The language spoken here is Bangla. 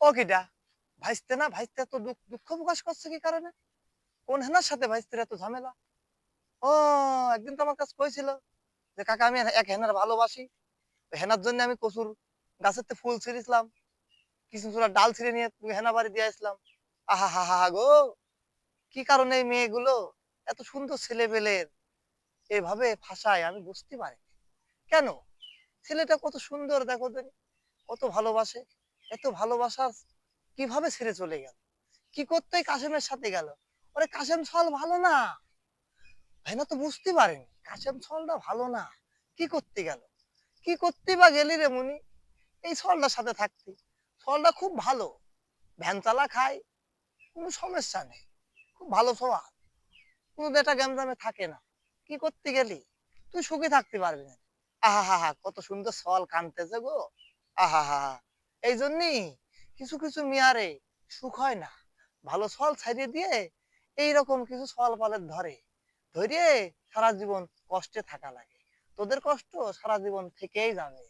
ও কিটা ভাইস্তে না, ভাইস্তে এত দুঃখ প্রকাশ করছে কি কারণে? কোন হেনার সাথে ভাইস্তের এত ঝামেলা? ও, একদিন তো আমার কাছে কইছিল যে, কাকা, আমি এক হেনার ভালোবাসি। হেনার জন্য আমি কচুর গাছের ফুল ছিঁড়েছিলাম। কিছু ডাল ছিঁড়ে নিয়ে হেনা বাড়ি দিয়ে আসলাম। আহা, হা হা গো! কি কারণে এই মেয়েগুলো? এত সুন্দর ছেলে পেলের এভাবে ফাঁসায় আমি বুঝতে পারি কেন? ছেলেটা কত সুন্দর, দেখো কত ভালোবাসে। এত ভালোবাসা কীভাবে ছেড়ে চলে গেল? কি করতে কাশেমের সাথে গেল? ওরে কাশেম ছল ভালো না। ভাইনা তো বুঝতে পারেনি, কাশেম ছলটা ভালো না। কি করতে গেল? কি করতে বা গেলি রে মুনি? এই ছলটার সাথে থাকতে। ছলটা খুব ভালো। ভ্যান খায়, কোনো সমস্যা নেই। খুব ভালো স্বভাব কোনো বেটা গ্যামজামে থাকে না। কি করতে গেলি? তুই সুখে থাকতে পারবি না। আহা হা হা, কত সুন্দর সল কানতেছে গো। আহা হা হা। এই জন্যই কিছু কিছু মেয়ারে সুখ হয় না। ভালো ফল ছাড়িয়ে দিয়ে এইরকম কিছু ফল পালের ধরে। ধরিয়ে সারা জীবন কষ্টে থাকা লাগে। তোদের কষ্ট সারা জীবন থেকেই যাবে।